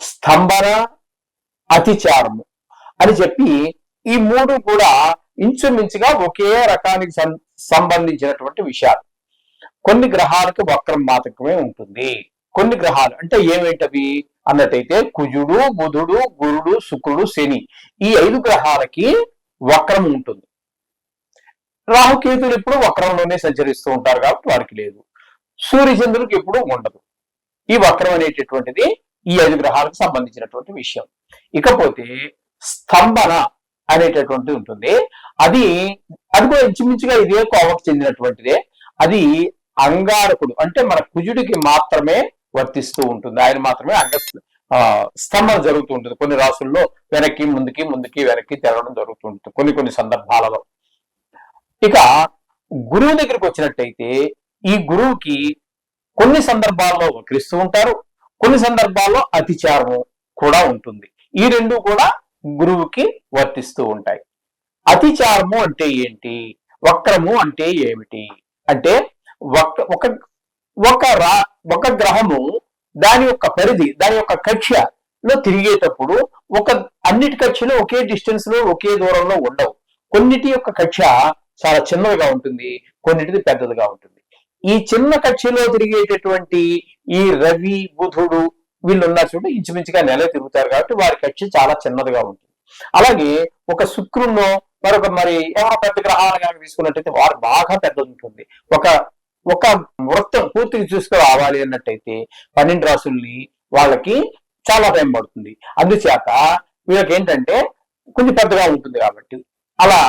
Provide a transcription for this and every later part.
స్తంభన అతిచారము అని చెప్పి ఈ మూడు కూడా ఇంచుమించుగా ఒకే రకానికి సం- సంబంధించినటువంటి విషయాలు. కొన్ని గ్రహాలకు వక్రం మాత్రమే ఉంటుంది. కొన్ని గ్రహాలు అంటే ఏమేంటవి? అన్నట్టయితే కుజుడు బుధుడు గురుడు శుక్రుడు శని ఈ ఐదు గ్రహాలకి వక్రం ఉంటుంది. రాహుకేతులు ఎప్పుడు వక్రంలోనే సంచరిస్తూ ఉంటారు కాబట్టి వాడికి లేదు. సూర్యచంద్రుడికి ఎప్పుడు ఉండదు. ఈ వక్రం అనేటటువంటిది ఈ ఐదు గ్రహాలకు సంబంధించినటువంటి విషయం. ఇకపోతే స్తంభన అనేటటువంటి ఉంటుంది. అది అది కూడా ఇంచుమించుగా ఇదే కోవకు చెందినటువంటిదే. అది అంగారకుడు అంటే మన కుజుడికి మాత్రమే వర్తిస్తూ ఉంటుంది. ఆయన మాత్రమే అంగ ఆ, స్తంభన జరుగుతూ ఉంటుంది. కొన్ని రాసుల్లో వెనక్కి ముందుకి ముందుకి వెనక్కి తిరగడం జరుగుతూ ఉంటుంది. కొన్ని కొన్ని సందర్భాలలో. ఇక గురువు దగ్గరికి వచ్చినట్టయితే ఈ గురువుకి కొన్ని సందర్భాల్లో వక్రిస్తూ ఉంటారు. కొన్ని సందర్భాల్లో అతిచారము కూడా ఉంటుంది. ఈ రెండు కూడా గురువుకి వర్తిస్తూ ఉంటాయి. అతిచారము అంటే ఏంటి? వక్రము అంటే ఏమిటి? అంటే ఒక ఒక రా ఒక గ్రహము దాని యొక్క పరిధి దాని యొక్క కక్షలో తిరిగేటప్పుడు ఒక అన్నిటి కక్షలు ఒకే డిస్టెన్స్లో ఒకే దూరంలో ఉండవు. కొన్నిటి యొక్క కక్ష చాలా చిన్నదిగా ఉంటుంది కొన్నిటిది పెద్దదిగా ఉంటుంది. ఈ చిన్న కక్షిలో తిరిగేటటువంటి ఈ రవి బుధుడు వీళ్ళు ఉన్నారు చూడండి ఇంచుమించుగా నెల తిరుగుతారు కాబట్టి వారి కక్ష చాలా చిన్నదిగా ఉంటుంది. అలాగే ఒక శుక్రుణ్ణో మరొక మరి ఏమైనా పెద్ద గ్రహాలు కనుక తీసుకున్నట్టయితే వారు బాగా పెద్ద ఉంటుంది. ఒక ఒక వృత్తం పూర్తిగా చూసుకు రావాలి అన్నట్టయితే పన్నెండు రాసుల్ని వాళ్ళకి చాలా టైం పడుతుంది. అందుచేత వీళ్ళకి ఏంటంటే కొంచెం పెద్దగా ఉంటుంది కాబట్టి. అలా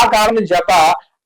ఆ కారణం చేత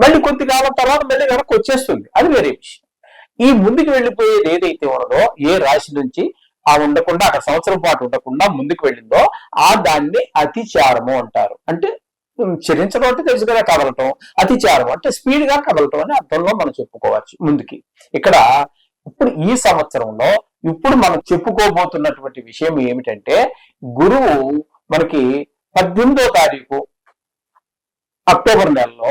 మళ్ళీ కొద్ది కాలం తర్వాత మళ్ళీ వెనక్కి వచ్చేస్తుంది. అది వేరే విషయం. ఈ ముందుకు వెళ్ళిపోయేది ఏదైతే ఉన్నదో ఏ రాశి నుంచి ఆ ఉండకుండా అక్కడ సంవత్సరం పాటు ఉండకుండా ముందుకు వెళ్ళిందో ఆ దాన్ని అతిచారము అంటారు. అంటే ఉమ్, చరించడం అంటే తెలుసు కదా కదలటం. అతిచారం అంటే స్పీడ్గా కదలటం అని అర్థంలో మనం చెప్పుకోవచ్చు ముందుకి. ఇక్కడ ఇప్పుడు ఈ సంవత్సరంలో ఇప్పుడు మనం చెప్పుకోబోతున్నటువంటి విషయం ఏమిటంటే గురువు మనకి పద్దెనిమిదో తారీఖు అక్టోబర్ నెలలో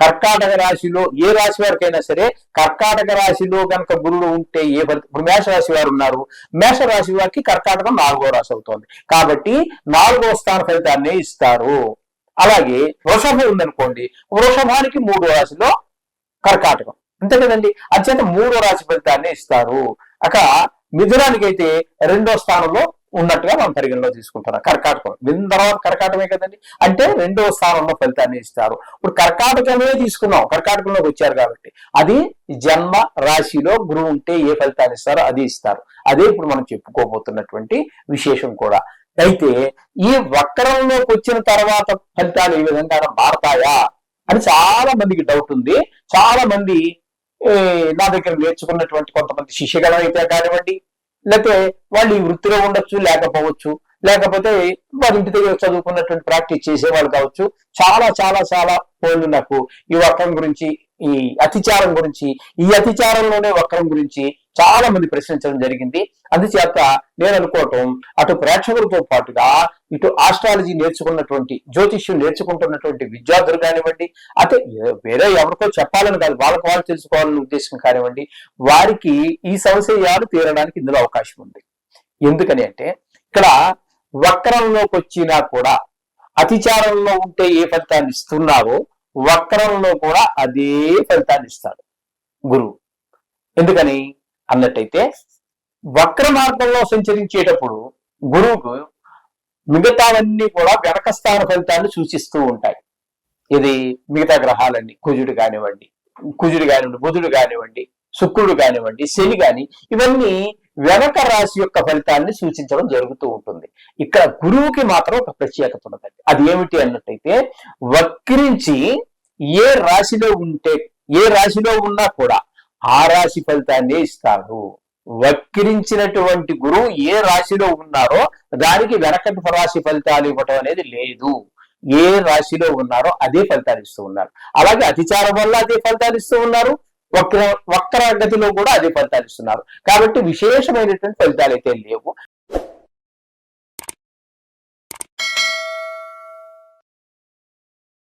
కర్కాటక రాశిలో ఏ రాశి వారికైనా సరే కర్కాటక రాశిలో కనుక గురుడు ఉంటే ఏ ఇప్పుడు మేష రాశి వారు ఉన్నారు. మేష రాశి వారికి కర్కాటకం నాలుగో రాశి అవుతోంది. కాబట్టి నాలుగో స్థాన ఫలితాన్ని ఇస్తారు. అలాగే వృషభ ఉందనుకోండి వృషభానికి మూడో రాశిలో కర్కాటకం. అంతే కదండి? అత్యంత మూడో రాశి ఫలితాన్ని ఇస్తారు. అక మిథునానికి అయితే రెండో స్థానంలో ఉన్నట్టుగా మనం పరిగణలో తీసుకుంటున్నాం కర్కాటకం. మిథున తర్వాత కర్కాటమే కదండి? అంటే రెండో స్థానంలో ఫలితాన్ని ఇస్తారు. ఇప్పుడు కర్కాటకమే తీసుకున్నాం. కర్కాటకంలోకి వచ్చారు కాబట్టి అది జన్మ రాశిలో గురువు ఉంటే ఏ ఫలితాన్ని ఇస్తారో అది ఇస్తారు. అదే ఇప్పుడు మనం చెప్పుకోబోతున్నటువంటి విశేషం కూడా. అయితే ఈ వక్రంలోకి వచ్చిన తర్వాత ఫలితాలు ఈ విధంగా మారతాయా అని చాలా మందికి డౌట్ ఉంది. చాలా మంది నా దగ్గర నేర్చుకున్నటువంటి కొంతమంది శిష్యగణం అయితే కానివ్వండి లేకపోతే వాళ్ళు ఈ వృత్తిలో ఉండొచ్చు లేకపోవచ్చు. లేకపోతే వారి ఇంటి దగ్గర చదువుకున్నటువంటి ప్రాక్టీస్ చేసేవాళ్ళు కావచ్చు. చాలా చాలా చాలా పోళ్ళు నాకు. ఈ వక్రం గురించి ఈ అతిచారం గురించి ఈ అతిచారంలోనే వక్రం గురించి చాలా మంది ప్రశ్నించడం జరిగింది. అందుచేత నేను అనుకోవటం అటు ప్రేక్షకులతో పాటుగా ఇటు ఆస్ట్రాలజీ నేర్చుకున్నటువంటి జ్యోతిష్యం నేర్చుకుంటున్నటువంటి విద్యార్థులు కానివ్వండి అయితే వేరే ఎవరికో చెప్పాలని కాదు వాళ్ళకు వాళ్ళు తెలుసుకోవాలనే ఉద్దేశం కానివ్వండి వారికి ఈ సంశయాలు తీరడానికి ఇందులో అవకాశం ఉంది. ఎందుకని అంటే ఇక్కడ వక్రంలోకి వచ్చినా కూడా అతిచారంలో ఉంటే ఏ ఫలితాన్ని ఇస్తున్నావో వక్రంలో కూడా అదే ఫలితాన్ని ఇస్తాడు గురువు. ఎందుకని? అన్నట్టయితే వక్ర మార్గంలో సంచరించేటప్పుడు గురువుకు మిగతావన్నీ కూడా వెనక స్థాన ఫలితాన్ని సూచిస్తూ ఉంటాయి. ఇది మిగతా గ్రహాలన్నీ కుజుడు కానివ్వండి కుజుడు కానివ్వండి బుధుడు కానివ్వండి శుక్రుడు కానివ్వండి శని కాని ఇవన్నీ వెనక రాశి యొక్క ఫలితాన్ని సూచించడం జరుగుతూ ఉంటుంది. ఇక్కడ గురువుకి మాత్రం ఒక ప్రత్యేకత ఉన్నదండి. అది ఏమిటి అన్నట్టయితే వక్రించి ఏ రాశిలో ఉంటే ఏ రాశిలో ఉన్నా కూడా ఆ రాశి ఫలితాన్ని ఇస్తారు వక్రించినటువంటి గురువు ఏ రాశిలో ఉన్నారో దానికి వెనకటి రాశి ఫలితాలు ఇవ్వటం అనేది లేదు. ఏ రాశిలో ఉన్నారో అదే ఫలితాలు ఇస్తూ ఉన్నారు. అలాగే అతిచారం వల్ల అదే ఫలితాలు ఇస్తూ ఉన్నారు. వక్ర వక్రగతిలో కూడా అదే ఫలితాలు ఇస్తున్నారు. కాబట్టి విశేషమైనటువంటి ఫలితాలు అయితే లేవు.